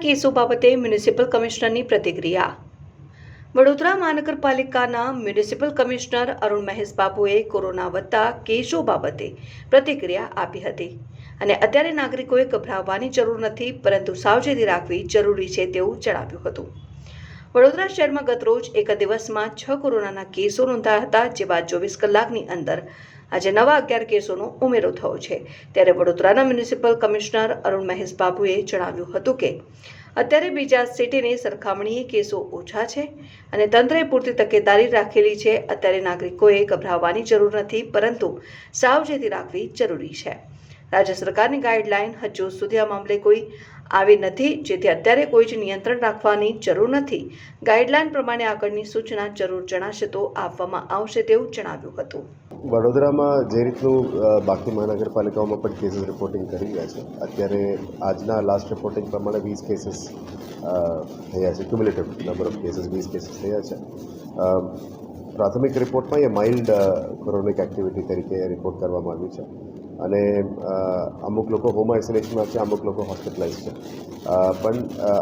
કેસો બાબતે મ્યુનિસિપલ કમિશનરની પ્રતિક્રિયા. વડોદરા મહાનગરપાલિકાના મ્યુનિસિપલ કમિશનર અરુણ મહેશ બાબુએ કોરોના વધતા કેસો બાબતે પ્રતિક્રિયા આપી હતી અને અત્યારે નાગરિકોએ ગભરાવવાની જરૂર નથી, પરંતુ સાવચેતી રાખવી જરૂરી છે તેવું જણાવ્યું હતું. વડોદરા શહેરમાં ગતરોજ એક દિવસમાં છ કોરોનાના કેસો નોંધાયા હતા જે બાદ ચોવીસ કલાકની અંદર આજે નવા અગિયાર કેસોનો ઉમેરો થયો છે. ત્યારે વડોદરાના મ્યુનિસિપલ કમિશનર અરુણ મહેશ બાબુએ જણાવ્યું હતું કે, અત્યારે બીજા સિટીની સરખામણીએ કેસો ઓછા છે અને તંત્રએ પૂરતી તકેદારી રાખેલી છે. અત્યારે નાગરિકોએ ગભરાવવાની જરૂર નથી, પરંતુ સાવચેતી રાખવી જરૂરી છે. રાજ્ય સરકારની ગાઈડલાઈન, હજુ સુધી આ મામલે કોઈ આવી નથી, જેથી અત્યારે કોઈ જ નિયંત્રણ રાખવાની જરૂર નથી. ગાઈડલાઈન પ્રમાણે આગળની સૂચના જરૂર જણાશે તો આપવામાં આવશે તેવું જણાવ્યું હતું. વડોદરામાં જે રીતનું બાકી મહાનગરપાલિકાઓમાં પણ કેસીસ રિપોર્ટિંગ કરી રહ્યા છે. અત્યારે આજના લાસ્ટ રિપોર્ટિંગ પ્રમાણે વીસ કેસીસ થયા છે. ક્યુમ્યુલેટિવ નંબર ઓફ કેસીસ વીસ કેસીસ થયા છે. પ્રાથમિક રિપોર્ટમાં એ માઇલ્ડ કોરોનિક એક્ટિવિટી તરીકે રિપોર્ટ કરવામાં આવ્યું છે. અને અમુક લોકો હોમ આઇસોલેશનમાં છે અમુક લોકો હોસ્પિટલાઇઝ છે. પણ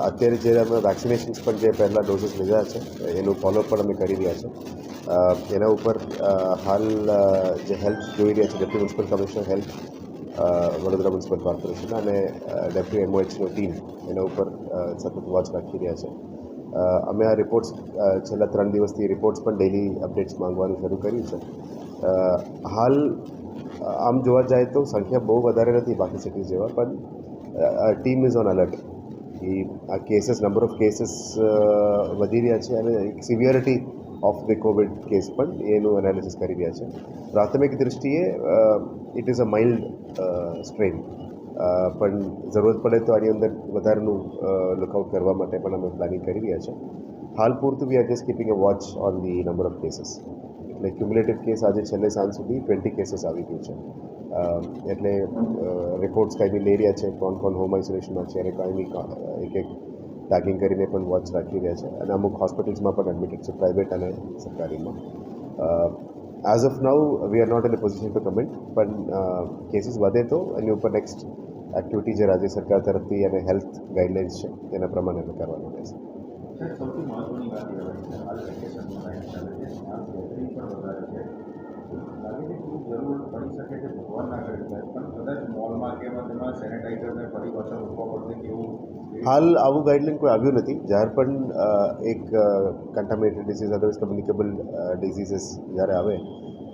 અત્યારે જે અમે વેક્સિનેશન્સ પણ જે પહેલાં ડોઝીસ લીધા છે એનું ફોલોઅપ પણ અમે કરી રહ્યા છે અ, એના ઉપર હાલ જે હેલ્પ જોઈ રહ્યા છે deputy municipal commissioner health uh, Vadodara municipal corporation અને ડેપ્યુટી એમઓએચનો ટીમ એના ઉપર સતત વોચ રાખી રહ્યા છે. અમે આ રિપોર્ટ્સ છેલ્લા ત્રણ દિવસથી રિપોર્ટ્સ પણ ડેલી અપડેટ્સ માંગવાનું શરૂ કર્યું છે. હાલ આમ જોવા જાય તો સંખ્યા બહુ વધારે નથી બાકી સિટીઝ જેવા પણ ટીમ ઇઝ ઓન અલર્ટ એ આ કેસીસ નંબર ઓફ કેસીસ વધી રહ્યા છે અને severity of the covid case પણ એનું એનાલિસિસ કરી રહ્યા છે પ્રાથમિક દૃષ્ટિએ it is a mild strain પણ જરૂરત પડે તો આની અંદર વધારેનું લુકઆઉટ કરવા માટે પણ અમે પ્લાનિંગ કરી રહ્યા છે હાલ પૂરતું we are just keeping a watch on the number of cases એટલે ક્યુમ્યુલેટિવ કેસ આજે છેલ્લે સાંજ સુધી ટ્વેન્ટી કેસીસ આવી ગયું છે એટલે રિપોર્ટ્સ કાંઈ બી લઈ રહ્યા છે કોણ કોણ હોમ આઇસોલેશનમાં છે અને કાંઈ બી એક એક ટેગિંગ કરીને પણ વોચ રાખી રહ્યા છે. અને અમુક હોસ્પિટલ્સમાં પણ એડમિટેડ છે પ્રાઇવેટ અને સરકારીમાં. As of now we are not in a position to comment પણ કેસીસ વધે તો એની ઉપર નેક્સ્ટ એક્ટિવિટી જે રાજ્ય સરકાર તરફથી અને હેલ્થ ગાઈડલાઇન્સ છે, તેના પ્રમાણે અમે કરવાનું રહેશે. સર, સૌથી મહત્વની વાત એ હોય છે, હાલ વેકેશનનો ટાઈમ ચાલે છે માસ ગેધરિંગ પણ વધારે છે. લાગે છે કે જરૂર પડી શકે છે ભગવાનના ઘરે જાય, પણ કદાચ હાલ આવું ગાઈડલાઇન કોઈ આવ્યું નથી. જ્યારે પણ એક contaminated disease otherwise communicable diseases જ્યારે આવે,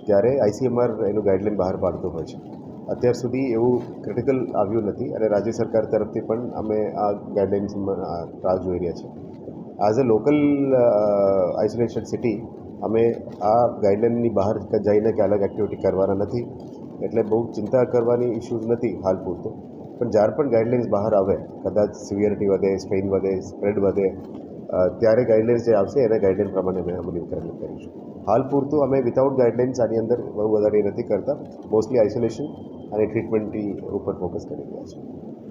ત્યારે આઈસીએમઆર એનું ગાઈડલાઇન બહાર પાડતું હોય છે. અત્યાર સુધી એવું ક્રિટિકલ આવ્યું નથી અને રાજ્ય સરકાર તરફથી પણ અમે આ ગાઈડલાઇન્સમાં રાહ જોઈ રહ્યા છીએ. As a local isolation city અમે આ ગાઈડલાઇનની બહાર જઈને કે અલગ એક્ટિવિટી કરવાના નથી. એટલે બહુ ચિંતા કરવાની ઇશ્યુઝ નથી હાલ પૂરતો. પણ જ્યારે પણ ગાઈડલાઇન્સ બહાર આવે, કદાચ સિવિયરિટી વધે સ્ટ્રેઇન વધે સ્પ્રેડ વધે ત્યારે ગાઈડલાઇન્સ જે આવશે એના ગાઈડલાઇન પ્રમાણે અમે અમલીકરણ કરીશું. હાલ પૂરતું અમે વિધાઉટ ગાઈડલાઇન્સ આની અંદર બહુ વધારે નથી કરતા. મોસ્ટલી આઇસોલેશન અને ટ્રીટમેન્ટની ઉપર ફોકસ કરી રહ્યા છીએ.